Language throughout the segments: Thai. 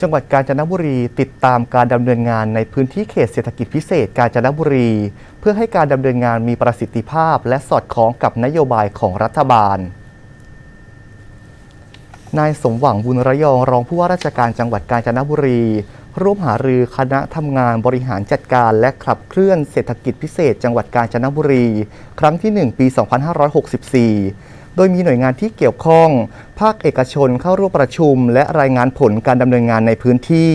จังหวัดกาญจนบุรีติดตามการดำเนินงานในพื้นที่เขตเศรษฐกิจพิเศษกาญจนบุรี เพื่อให้การดำเนินงานมีประสิทธิภาพ และสอดคล้องกับนโยบายของรัฐบาล นายสมหวังบุญระยองรองผู้ว่าราชการจังหวัดกาญจนบุรี ร่วมหารือคณะทำงานบริหารจัดการ และขับเคลื่อนเศรษฐกิจพิเศษ จังหวัดกาญจนบุรี ครั้งที่ 1 ปี 2564 โดยมีหน่วยงานที่เกี่ยวข้อง ภาคเอกชนเข้าร่วมประชุม และรายงานผลการดำเนินงานในพื้นที่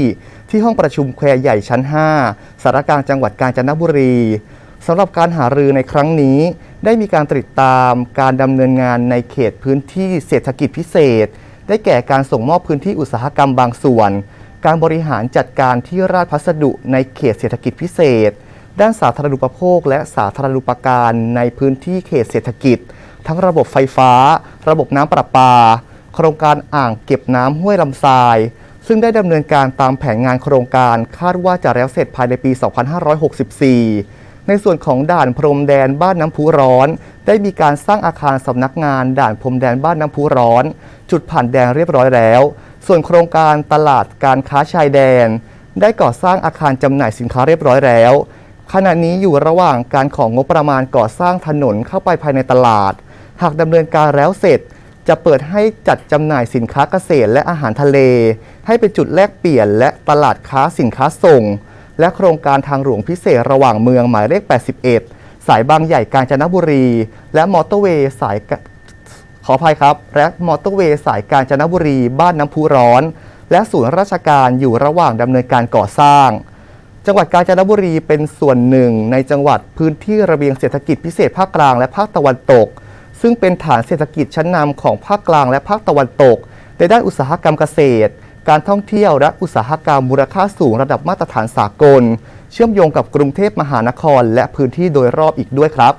ที่ห้องประชุมแควใหญ่ชั้น 5 สารกลางจังหวัดกาญจนบุรีสำหรับการหารือในครั้งนี้ ได้มีการติดตามการดำเนินงานในเขตพื้นที่เศรษฐกิจพิเศษ ได้แก่การส่งมอบพื้นที่อุตสาหกรรมบางส่วน การบริหารจัดการที่ราชพัสดุในเขตเศรษฐกิจพิเศษ ด้านสาธารณูปโภค และสาธารณูปการในพื้นที่เขตเศรษฐกิจ ทั้งระบบไฟฟ้า ระบบน้ำประปา โครงการอ่างเก็บน้ำห้วยลำทราย ซึ่งได้ดำเนินการตามแผนงานโครงการคาดว่าจะแล้วเสร็จภายในปี 2564 ในส่วนของด่านพรมแดนบ้านน้ำพุร้อน ได้มีการสร้างอาคารสำนักงานด่านพรมแดนบ้านน้ำพุร้อน จุดผ่านแดนเรียบร้อยแล้ว ส่วนโครงการตลาดการค้าชายแดน ได้ก่อสร้างอาคารจำหน่ายสินค้าเรียบร้อยแล้วขณะนี้อยู่ระหว่างการของงบประมาณก่อสร้างถนนเข้าไปภายในตลาด หากดำเนินการแล้วเสร็จ จะเปิดให้จัดจำหน่ายสินค้าเกษตรและอาหารทะเล ให้เป็นจุดแลกเปลี่ยนและตลาดค้าสินค้าส่ง และโครงการทางหลวงพิเศษระหว่างเมืองหมายเลข 81 สายบางใหญ่กาญจนบุรี และมอเตอร์เวย์สายขออภัยครับ และมอเตอร์เวย์สายกาญจนบุรี บ้านน้ำพุร้อน และศูนย์ราชการอยู่ระหว่างดำเนินการก่อสร้าง จังหวัดกาญจนบุรีเป็นส่วนหนึ่งในจังหวัดพื้นที่ระเบียงเศรษฐกิจพิเศษภาคกลางและภาคตะวันตก ซึ่งเป็นฐานเศรษฐกิจชั้นนำของภาคกลางและภาคตะวันตก ในด้านอุตสาหกรรมเกษตร การท่องเที่ยวและอุตสาหกรรมมูลค่าสูงระดับมาตรฐานสากล เชื่อมโยงกับกรุงเทพมหานคร และพื้นที่โดยรอบอีกด้วยครับ